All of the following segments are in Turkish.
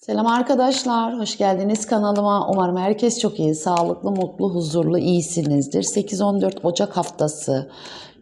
Selam arkadaşlar, hoş geldiniz kanalıma. Umarım herkes çok iyi, sağlıklı, mutlu, huzurlu, iyisinizdir. 8-14 Ocak haftası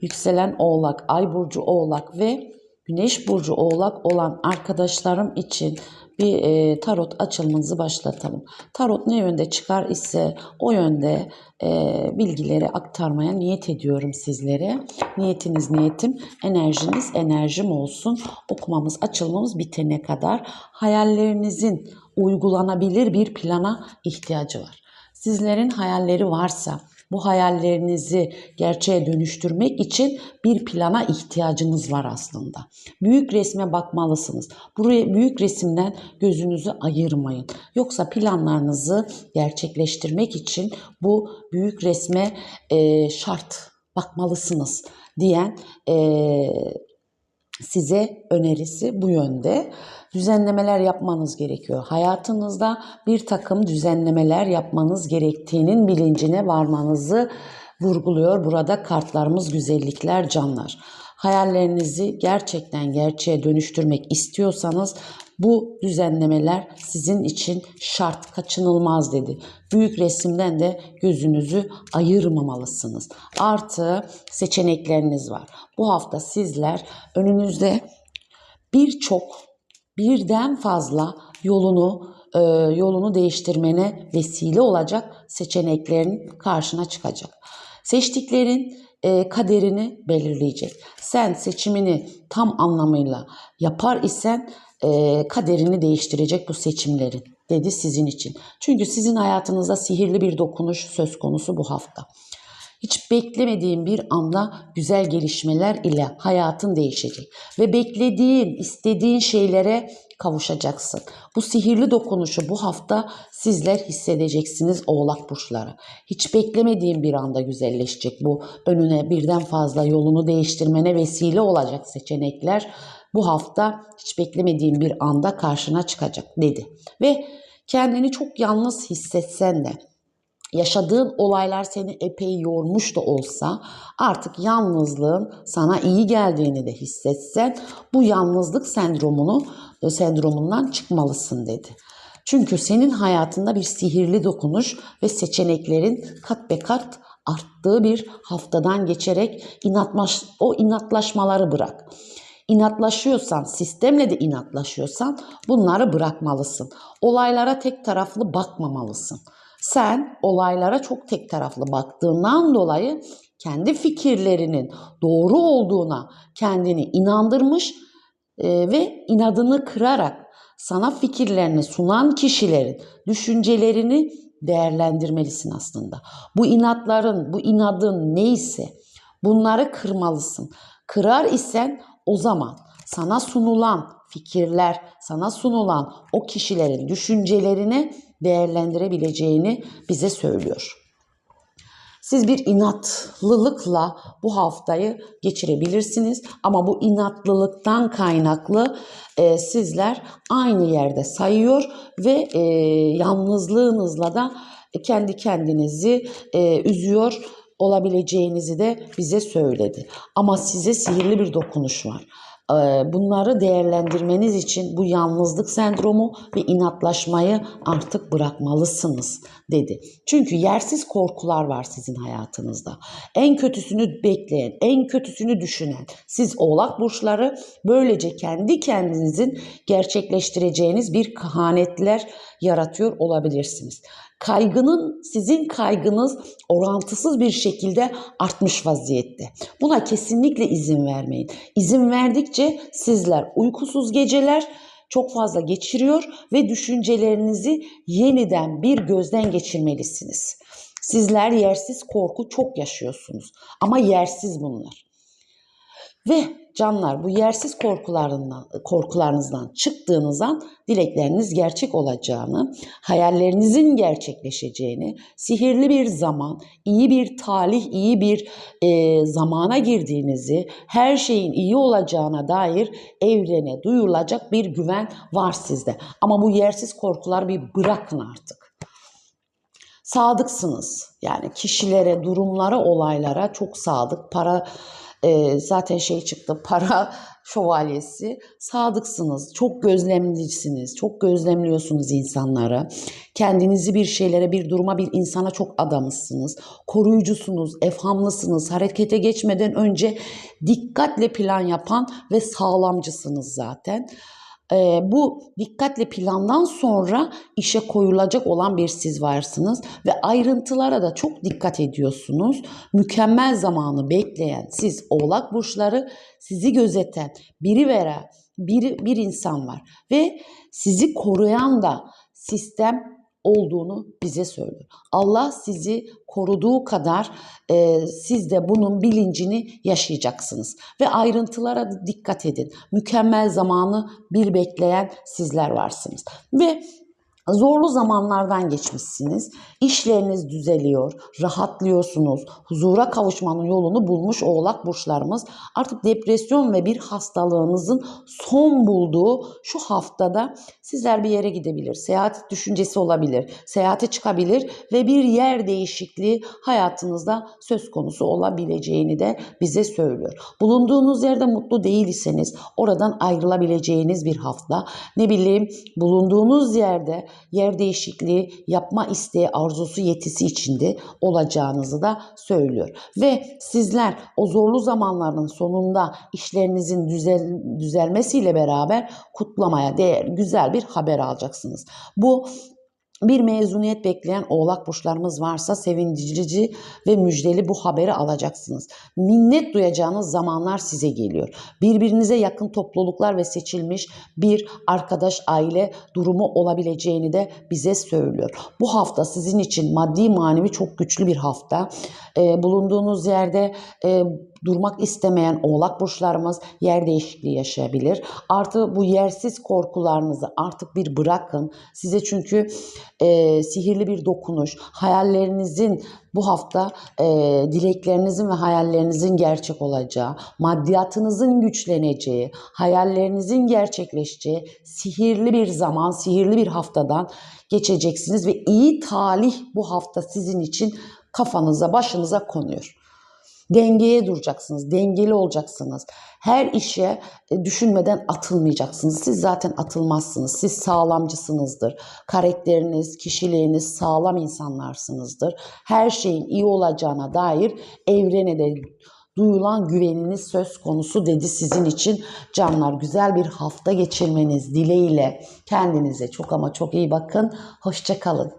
yükselen Oğlak, Ay Burcu Oğlak ve Güneş Burcu Oğlak olan arkadaşlarım için bir e, tarot açılımınızı başlatalım. Tarot ne yönde çıkar ise o yönde e, bilgileri aktarmaya niyet ediyorum sizlere. Niyetiniz niyetim, enerjiniz enerjim olsun. Okumamız, açılmamız bitene kadar hayallerinizin uygulanabilir bir plana ihtiyacı var. Sizlerin hayalleri varsa bu hayallerinizi gerçeğe dönüştürmek için bir plana ihtiyacınız var aslında. Büyük resme bakmalısınız. Buraya büyük resimden gözünüzü ayırmayın. Yoksa planlarınızı gerçekleştirmek için bu büyük resme e, şart bakmalısınız diyen e, size önerisi bu yönde. Düzenlemeler yapmanız gerekiyor. Hayatınızda bir takım düzenlemeler yapmanız gerektiğinin bilincine varmanızı vurguluyor. Burada kartlarımız güzellikler canlar. Hayallerinizi gerçekten gerçeğe dönüştürmek istiyorsanız bu düzenlemeler sizin için şart, kaçınılmaz dedi. Büyük resimden de gözünüzü ayırmamalısınız. Artı seçenekleriniz var. Bu hafta sizler önünüzde birçok birden fazla yolunu e, yolunu değiştirmene vesile olacak seçeneklerin karşına çıkacak. Seçtiklerin e, kaderini belirleyecek. Sen seçimini tam anlamıyla yapar isen e, kaderini değiştirecek bu seçimlerin dedi sizin için. Çünkü sizin hayatınızda sihirli bir dokunuş söz konusu bu hafta. Hiç beklemediğin bir anda güzel gelişmeler ile hayatın değişecek ve beklediğin, istediğin şeylere kavuşacaksın. Bu sihirli dokunuşu bu hafta sizler hissedeceksiniz Oğlak burçları. Hiç beklemediğin bir anda güzelleşecek bu önüne birden fazla yolunu değiştirmene vesile olacak seçenekler bu hafta hiç beklemediğin bir anda karşına çıkacak dedi. Ve kendini çok yalnız hissetsen de yaşadığın olaylar seni epey yormuş da olsa artık yalnızlığın sana iyi geldiğini de hissetsen bu yalnızlık sendromunu sendromundan çıkmalısın dedi. Çünkü senin hayatında bir sihirli dokunuş ve seçeneklerin kat be kat arttığı bir haftadan geçerek inatlaş, o inatlaşmaları bırak. İnatlaşıyorsan, sistemle de inatlaşıyorsan bunları bırakmalısın. Olaylara tek taraflı bakmamalısın. Sen olaylara çok tek taraflı baktığından dolayı kendi fikirlerinin doğru olduğuna kendini inandırmış e, ve inadını kırarak sana fikirlerini sunan kişilerin düşüncelerini değerlendirmelisin aslında. Bu inatların, bu inadın neyse bunları kırmalısın. Kırar isen o zaman sana sunulan fikirler, sana sunulan o kişilerin düşüncelerini değerlendirebileceğini bize söylüyor. Siz bir inatlılıkla bu haftayı geçirebilirsiniz ama bu inatlılıktan kaynaklı e, sizler aynı yerde sayıyor ve e, yalnızlığınızla da kendi kendinizi e, üzüyor olabileceğinizi de bize söyledi. Ama size sihirli bir dokunuş var. Bunları değerlendirmeniz için bu yalnızlık sendromu ve inatlaşmayı artık bırakmalısınız dedi. Çünkü yersiz korkular var sizin hayatınızda. En kötüsünü bekleyen, en kötüsünü düşünen siz oğlak burçları böylece kendi kendinizin gerçekleştireceğiniz bir kehanetler yaratıyor olabilirsiniz kaygının sizin kaygınız orantısız bir şekilde artmış vaziyette. Buna kesinlikle izin vermeyin. İzin verdikçe sizler uykusuz geceler çok fazla geçiriyor ve düşüncelerinizi yeniden bir gözden geçirmelisiniz. Sizler yersiz korku çok yaşıyorsunuz ama yersiz bunlar. Ve canlar bu yersiz korkularından, korkularınızdan çıktığınız an dilekleriniz gerçek olacağını, hayallerinizin gerçekleşeceğini, sihirli bir zaman, iyi bir talih, iyi bir e, zamana girdiğinizi, her şeyin iyi olacağına dair evrene duyulacak bir güven var sizde. Ama bu yersiz korkular bir bırakın artık sadıksınız. Yani kişilere, durumlara, olaylara çok sadık. Para Ee, zaten şey çıktı para şövalyesi. Sadıksınız, çok gözlemlisiniz, çok gözlemliyorsunuz insanları. Kendinizi bir şeylere, bir duruma, bir insana çok adamışsınız. Koruyucusunuz, efhamlısınız. Harekete geçmeden önce dikkatle plan yapan ve sağlamcısınız zaten. Ee, bu dikkatle plandan sonra işe koyulacak olan bir siz varsınız ve ayrıntılara da çok dikkat ediyorsunuz. Mükemmel zamanı bekleyen siz oğlak burçları sizi gözeten, biri veren bir, bir insan var ve sizi koruyan da sistem olduğunu bize söylüyor. Allah sizi koruduğu kadar e, siz de bunun bilincini yaşayacaksınız. Ve ayrıntılara dikkat edin. Mükemmel zamanı bir bekleyen sizler varsınız. Ve Zorlu zamanlardan geçmişsiniz. İşleriniz düzeliyor, rahatlıyorsunuz. Huzura kavuşmanın yolunu bulmuş oğlak burçlarımız. Artık depresyon ve bir hastalığınızın son bulduğu şu haftada sizler bir yere gidebilir. Seyahat düşüncesi olabilir. Seyahate çıkabilir ve bir yer değişikliği hayatınızda söz konusu olabileceğini de bize söylüyor. Bulunduğunuz yerde mutlu değil iseniz oradan ayrılabileceğiniz bir hafta. Ne bileyim bulunduğunuz yerde yer değişikliği yapma isteği, arzusu, yetisi içinde olacağınızı da söylüyor. Ve sizler o zorlu zamanların sonunda işlerinizin düzel, düzelmesiyle beraber kutlamaya değer güzel bir haber alacaksınız. Bu bir mezuniyet bekleyen oğlak burçlarımız varsa sevindirici ve müjdeli bu haberi alacaksınız. Minnet duyacağınız zamanlar size geliyor. Birbirinize yakın topluluklar ve seçilmiş bir arkadaş aile durumu olabileceğini de bize söylüyor. Bu hafta sizin için maddi manevi çok güçlü bir hafta. Ee, bulunduğunuz yerde e, durmak istemeyen oğlak burçlarımız yer değişikliği yaşayabilir. Artı bu yersiz korkularınızı artık bir bırakın. Size çünkü e, sihirli bir dokunuş, hayallerinizin bu hafta e, dileklerinizin ve hayallerinizin gerçek olacağı, maddiyatınızın güçleneceği, hayallerinizin gerçekleşeceği sihirli bir zaman, sihirli bir haftadan geçeceksiniz ve iyi talih bu hafta sizin için kafanıza, başınıza konuyor. Dengeye duracaksınız, dengeli olacaksınız. Her işe e, düşünmeden atılmayacaksınız. Siz zaten atılmazsınız. Siz sağlamcısınızdır. Karakteriniz, kişiliğiniz sağlam insanlarsınızdır. Her şeyin iyi olacağına dair evrene de duyulan güveniniz söz konusu dedi sizin için canlar. Güzel bir hafta geçirmeniz dileğiyle kendinize çok ama çok iyi bakın. Hoşçakalın.